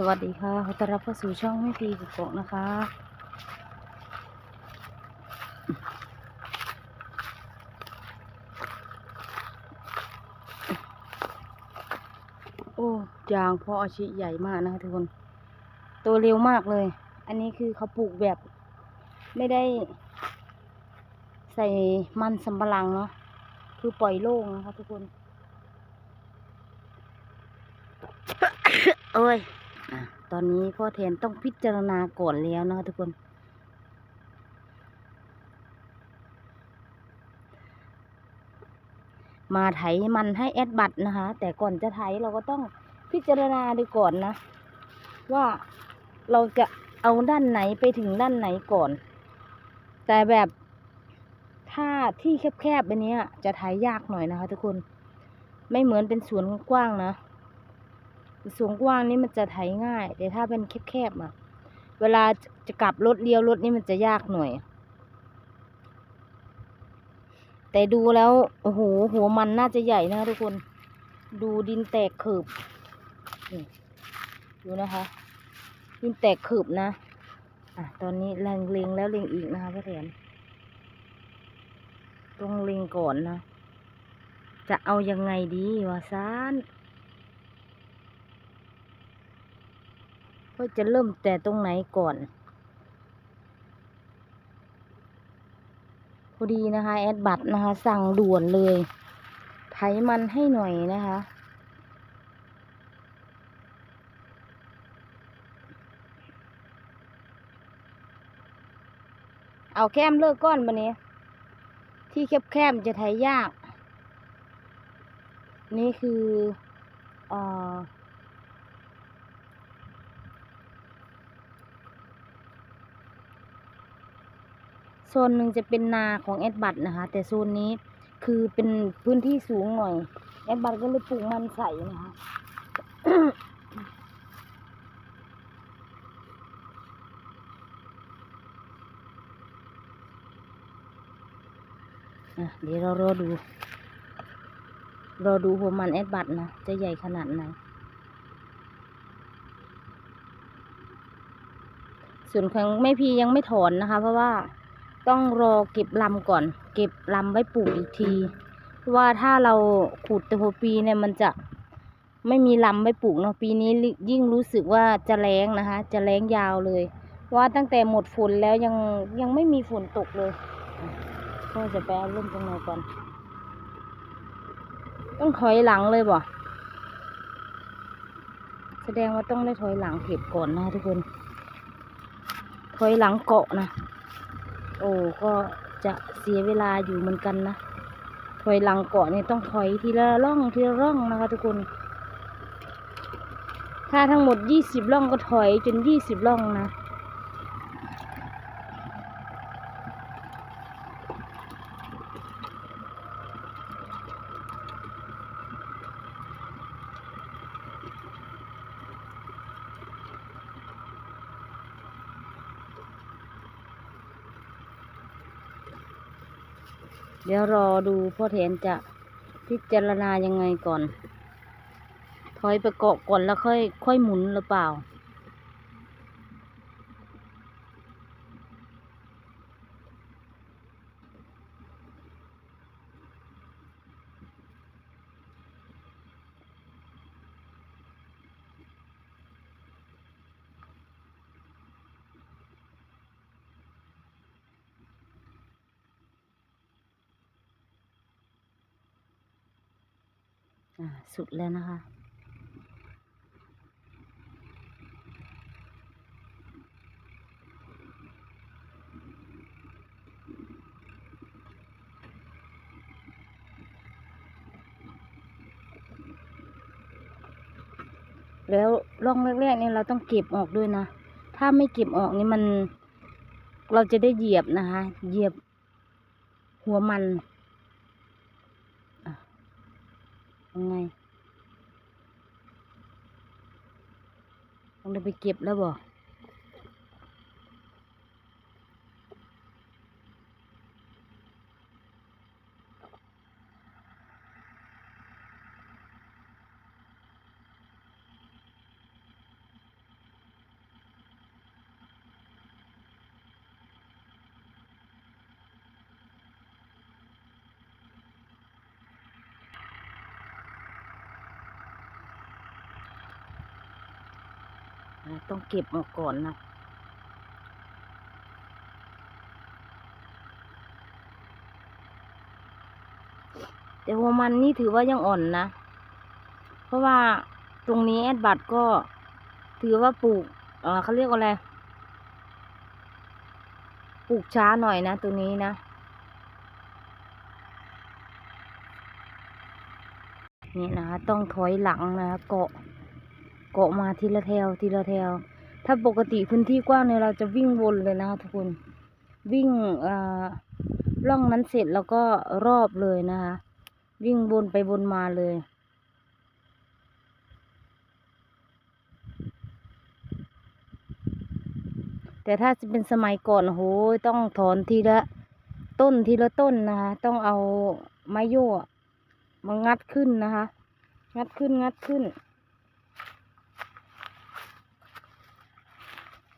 สวัสดีค่ะขอต้อนรับเข้าสู่ช่องไม่พีกุกกนะคะ โอ้ยางพ่ออาชิใหญ่มากนะคะทุกคน ตัวเร็วมากเลย อันนี้คือเขาปลูกแบบ ไม่ได้ ใส่มันสำปะหลังเนาะ คือปล่อยโล่งนะคะทุกคนเอะตอนนี้พ่อแทนต้องพิจารณาก่อนแล้วนะคะทุกคน มาไถมันให้แอดบัตรนะคะ แต่ก่อนจะไถเราก็ต้องพิจารณาดูก่อนนะ ว่าเราจะเอาด้านไหนไปถึงด้านไหนก่อน แต่แบบถ้าที่แคบๆแบบนี้จะไถยากหน่อยนะคะ ทุกคน ไม่เหมือนเป็นสวนกว้างนะ สวนกว้างนี่มันจะไถง่าย แต่ถ้าเป็นแคบๆอะ เวลาจะกลับรถเลี้ยวรถนี่มันจะยากหน่อย แต่ดูแล้วโอ้โหหัวมันน่าจะใหญ่นะทุกคน ดูดินแตกขืบดูนะคะ ดินแตกขืบนะอะตอนนี้แรงเลงแล้วเลงอีกนะคะพ่อแถนต้องเลงก่อนนะ จะเอายังไงดีวะซาน ว่าจะเริ่มแต่ตรงไหนก่อน พอดีนะคะ แอดบัตรนะคะ สั่งด่วนเลย ไถมันให้หน่อยนะคะเอาแคมเลิกก้อนบันนี้ ที่แคบแคมจะไถยาก นี่คืออ่ ซนหนึ่งจะเป็นนาของแอดบัตนะคะ แต่โซนนี้คือเป็นพื้นที่สูงหน่อย แอดบัตก็เลยปลูกมันใส่นะคะอะเดี๋ยวเรารอดู รอดูหัวมันแอดบัตนะ จะใหญ่ขนาดไหน ส่วนของแม่พียังไม่ถอนนะคะ เพราะว่า ต้องรอเก็บลำก่อน เก็บลำไว้ปลูกอีกทีเพราะว่าถ้าเราขุดแต่หัวปีเนี่ยมันจะไม่มีลำไว้ปลูกเนาะปีนี้ยิ่งรู้สึกว่าจะแรงนะคะ จะแรงยาวเลย ว่าตั้งแต่หมดฝนแล้วยังยังไม่มีฝนตกเลยก็จะไปเอาร่มตรงไหนก่อน ต้องถอยหลังเลยบ่แสดงว่าต้องได้ถอยหลังเก็บก่อนนะทุกคน ถอยหลังเกาะนะ โอ้ก็จะเสียเวลาอยู่เหมือนกันนะถอยหลังเกาะเนี่ยต้องถอยทีละร่องทีละร่องนะคะทุกคน ถ้าทั้งหมดยี่สิบร่องก็ถอยจนยี่สิบร่องนะ เดี๋ยวรอดูพ่อแทนจะพิจารณายังไงก่อน ถอยไปเกาะก่อนแล้วค่อย ค่อยหมุนหรือเปล่า สุดแล้วนะคะ แล้วร่องแรกๆนี่เราต้องเก็บออกด้วยนะ ถ้าไม่เก็บออกนี่มัน เราจะได้เหยียบนะคะ เหยียบหัวมันอะ ยังไง ต้องได้ไปเก็บแล้วบ่อ่า ต้องเก็บออกก่อนนะแต่หัวมันนี่ถือว่ายังอ่อนนะ เพราะว่าตรงนี้แอดบัตก็ถือว่าปลูกเขาเรียกว่าอะไร ปลูกช้าหน่อยนะตรงนี้นะ นี่นะต้องถอยหลังนะเกาะ เกาะมาทีละแถวทีละแถว ถ้าปกติพื้นที่กว้างเนี่ยเราจะวิ่งวนเลยนะคะทุกคนวิ่งเอ่อร่องนั้นเสร็จแล้วก็รอบเลยนะคะวิ่งวนไปวนมาเลยแต่ถ้าจะเป็นสมัยก่อนโหต้องถอนทีละต้นทีละต้นนะคะต้องเอาไม้โย่อะมางัดขึ้นนะคะ งัดขึ้นงัดขึ้น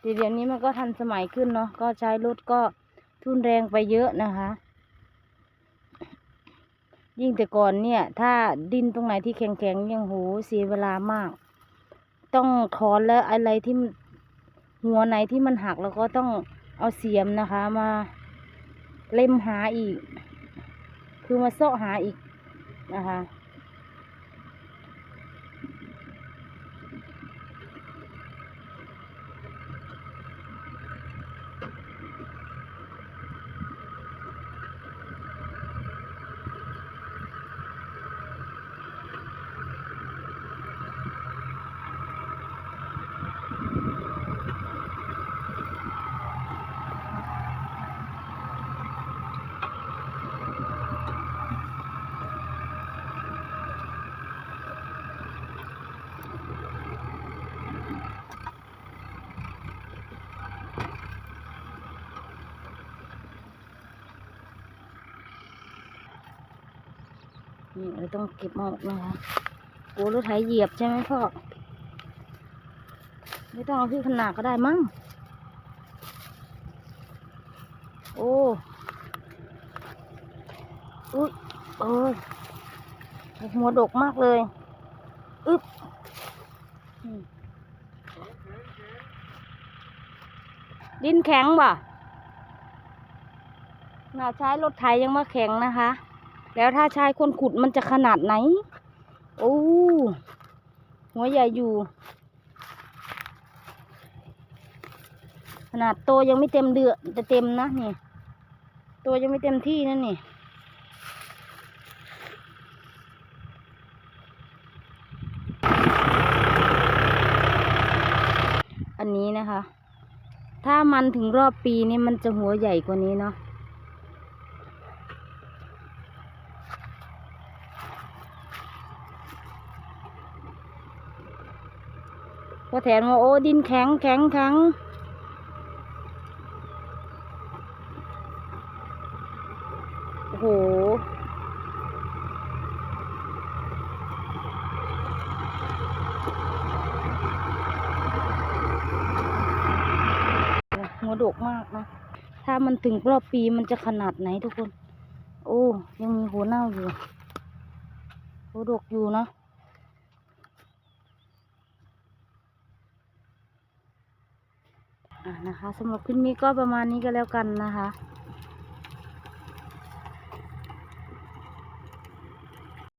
แต่เดี๋ยวนี้มันก็ทันสมัยขึ้นเนาะก็ใช้รถก็ทุนแรงไปเยอะนะคะ ยิ่งแต่ก่อนเนี่ย ถ้าดินตรงไหนที่แข็งๆยังโหเสียเวลามาก ต้องถอนแล้วอะไรที่หัวไหนที่มันหักแล้วก็ต้องเอาเสียมนะคะมาเล่มหาอีก คือมาเสาะหาอีกนะคะ นี่ เราต้องเก็บออกนะคะโอ้รถไถเหยียบใช่ไหมพ่อ ไม่ต้องเอาพี่ขนาดก็ได้มั้ง โอ้อุ๊ยโอ้ยหัวดกมากเลย อึ๊บดินแข็งว่ะน่าใช้รถไถยังมาแข็งนะคะ แล้วถ้าใช้คนขุดมันจะขนาดไหน โอ้หัวใหญ่อยู่ ขนาดโตยังไม่เต็มเดือจะเต็มนะนี่โตยังไม่เต็มที่นั่นนี่อันนี้นะคะ ถ้ามันถึงรอบปีนี่มันจะหัวใหญ่กว่านี้เนาะ แถมว่าโอ้ดินแข็งแข็งแข็งโอ้โหหัวดกมากนะ ถ้ามันถึงรอบปีมันจะขนาดไหนทุกคน โอ้ ยังมีหัวเน่าอยู่ หัวดกอยู่เนาะ นะคะสำหรับคลิปนี้ก็ประมาณนี้ก็แล้วกันนะคะ